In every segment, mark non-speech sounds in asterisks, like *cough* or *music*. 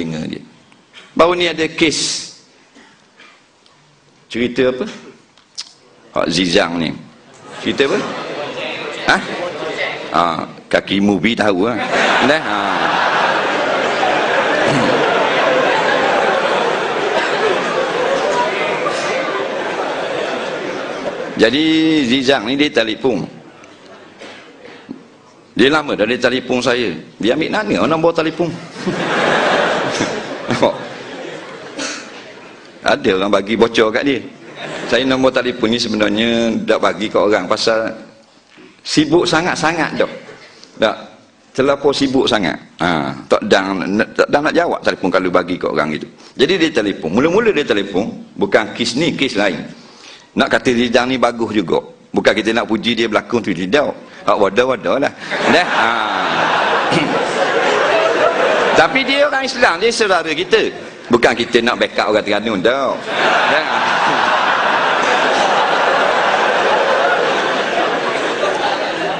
telinga dia. Baru ni ada kes cerita apa? Hak Zizang ni. Cerita apa? Ha? Ha, kaki movie tahu lah. Dah. Ha. Jadi Zizang ni dia telefon. Dia lama dah dia telefon saya. Dia ambil mana nombor telefon? Ada orang bagi bocor kat dia. Saya nombor telefon ni sebenarnya tak bagi kat orang pasal sibuk sangat-sangat dah. Tak terlalu sibuk sangat. Ha, tak dan tak dan nak jawab telefon kalau bagi kat orang itu. Jadi dia telefon. Mula-mula dia telefon bukan kes ni, kes lain. Nak kata Zidane ni bagus juga. Bukan kita nak puji dia berlakon tu tidak. Hak wadah-wadah lah. Dah. Ha. *coughs* Tapi dia orang Islam, dia saudara kita. Bukan kita nak backup orang Terengganu dah. Dah.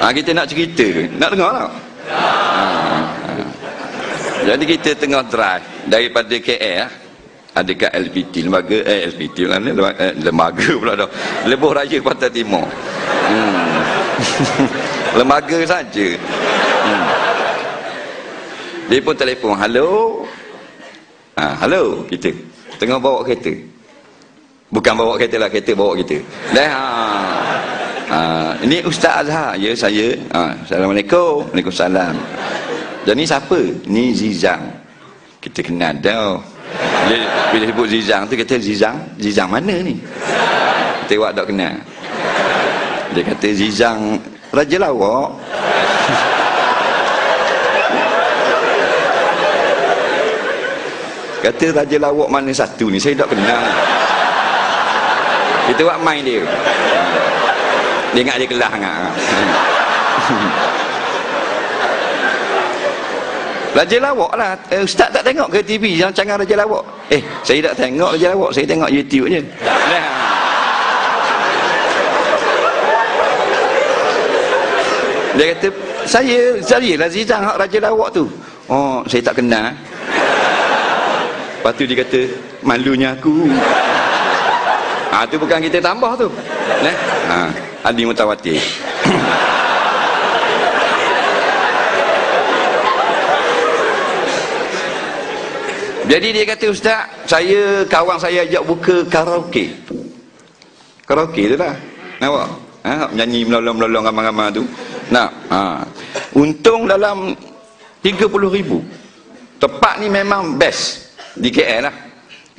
Ha, kita nak cerita Nak dengar tak? Ha. Jadi kita tengah drive daripada KL ada kat LPT lembaga eh LPT ni lembaga, eh, lembaga pula dah lebuh raya Pantai Timur hmm. *laughs* lembaga saja hmm. dia pun telefon halo ha, halo kita. Tengah bawa kereta. Bukan bawa kereta lah kereta bawa kita. Dah ha. ha. ini Ustaz Azhar. Ya saya. Ha. Assalamualaikum. Waalaikumsalam. Jadi siapa? Ni Zizang. Kita kenal dah. Bila, bila sebut Zizang tu kata Zizang Zizang mana ni? Kita awak tak kenal. Dia kata Zizang Raja Lawak kata Raja Lawak mana satu ni saya tak kenal kita buat main dia dia ingat dia kelah *laughs* Raja Lawak lah. Eh, Ustaz tak tengok ke TV yang canggah Raja Lawak? Eh, saya tak tengok Raja Lawak. Saya tengok YouTube je. Dia kata, saya, saya lah Zizang hak Raja Lawak tu. Oh, saya tak kenal. Lepas tu dia kata, malunya aku. Ah, tu bukan kita tambah tu. Nah, ha, Adi Mutawatir. *coughs* Jadi dia kata ustaz, saya kawan saya ajak buka karaoke. Karaoke tu lah. Nampak? Ha, nyanyi melolong-melolong ramai-ramai tu. Nak. Ha. Untung dalam 30 ribu. Tempat ni memang best. Di KL lah.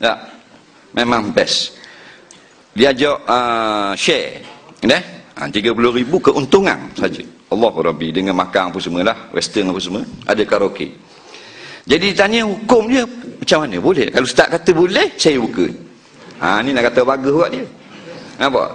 Tak. Memang best. Dia ajak uh, share. Eh? Ha, 30 ribu keuntungan saja. Allah Rabbi dengan makan apa semua lah. Western apa semua. Ada karaoke. Jadi ditanya hukum dia macam mana? Boleh? Kalau ustaz kata boleh, saya buka. Ha, ni nak kata bagus buat dia. Nampak?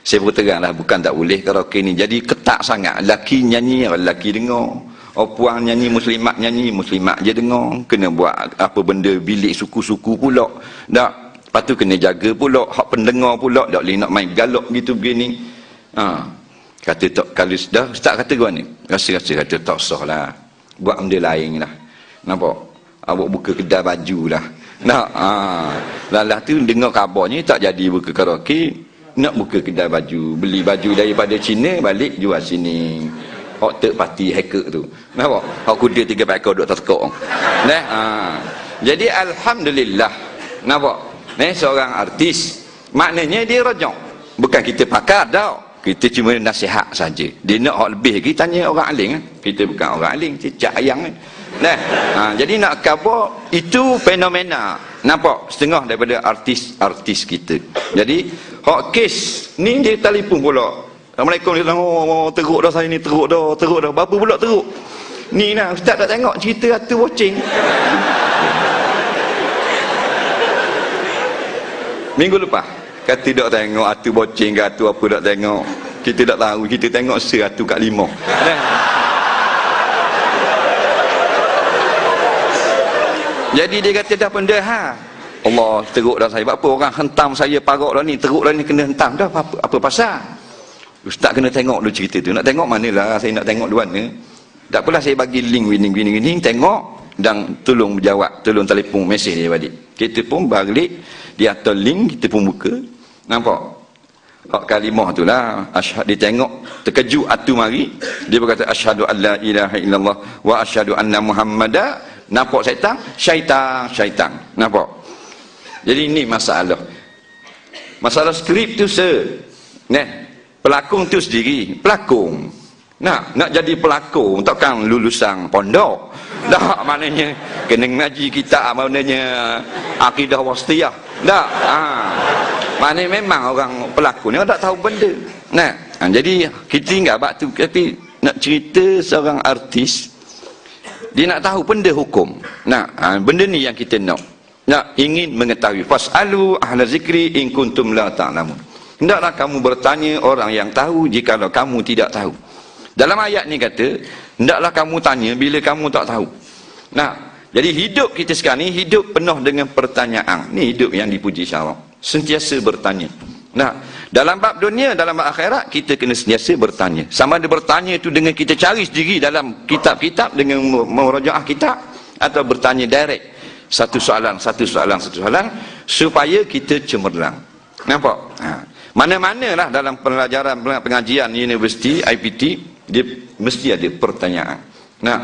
Saya pun terang lah, bukan tak boleh karaoke ni. Jadi ketak sangat. Laki nyanyi, laki dengar. Oh, puang nyanyi, muslimat nyanyi, muslimat je dengar. Kena buat apa benda bilik suku-suku pula. Tak? Lepas tu kena jaga pula. Hak pendengar pula. Tak boleh nak main galak gitu begini. Ha. Kata tak, kalau sudah, ustaz kata gua ni. Rasa-rasa kata tak sah lah. Buat benda lain lah. Nampak? Awak buka kedai baju lah. Nak, ha. Lalah tu dengar kabarnya tak jadi buka karaoke. Nak buka kedai baju. Beli baju daripada Cina, balik jual sini. Hak third party hacker tu. Nampak? Hak kuda tiga pakar duk tertekuk. Nah, ha. Jadi Alhamdulillah. Nampak? Ni seorang artis. Maknanya dia rojok. Bukan kita pakar tau. Kita cuma nasihat saja. Dia nak hak lebih lagi tanya orang aling. Kita bukan orang aling. Cicak ayang. Eh. Nah, ha, jadi nak cover itu fenomena. Nampak setengah daripada artis-artis kita. Jadi hak kes ni dia telefon pula. Assalamualaikum dia oh, oh, teruk dah saya ni teruk dah, teruk dah. Berapa pula teruk? Ni nah ustaz tak tengok cerita atu watching. Minggu lepas kata tidak tengok atu bocing ke atu apa tak tengok. Kita tak tahu, kita tengok seratu kat lima. Jadi dia kata dah benda ha. Allah teruk dah saya. Apa orang hentam saya parok dah ni. Teruk dah ni kena hentam dah. Apa, apa pasal? Ustaz kena tengok dulu cerita tu. Nak tengok mana lah saya nak tengok dua ni. Tak apalah saya bagi link winning winning winning tengok. dan tolong menjawab, tolong telefon mesej dia balik. Kita pun balik, dia atas link, kita pun buka. Nampak? Hak kalimah tu lah. Asyhad, dia tengok, terkejut atu mari. Dia berkata, Asyhadu an la ilaha illallah wa asyhadu anna muhammada. Nampak syaitan? Syaitan, syaitan. Nampak? Jadi ini masalah. Masalah skrip tu se. Nah, pelakon tu sendiri. Pelakon. Nak, nak jadi pelakon takkan lulusan pondok. *laughs* Dah maknanya kena ngaji kita maknanya akidah wasitiyah. Dah. Ha. Maknanya memang orang pelakon ni tak tahu benda. Nah, ha, jadi kita bab tu tapi nak cerita seorang artis dia nak tahu benda hukum. Nah, ha, benda ni yang kita nak. Nak ingin mengetahui fasalu ahla zikri in kuntum la ta'lamun. Hendaklah kamu bertanya orang yang tahu jika kamu tidak tahu. Dalam ayat ni kata, hendaklah kamu tanya bila kamu tak tahu. Nah, jadi hidup kita sekarang ni hidup penuh dengan pertanyaan. Ni hidup yang dipuji syarak. Sentiasa bertanya. Nah, dalam bab dunia, dalam bab akhirat, kita kena sentiasa bertanya. Sama ada bertanya itu dengan kita cari sendiri dalam kitab-kitab dengan merajaah kitab atau bertanya direct satu soalan, satu soalan, satu soalan supaya kita cemerlang. Nampak? Ha. Mana-mana lah dalam pelajaran pengajian universiti, IPT, dia mesti ada pertanyaan. Nah.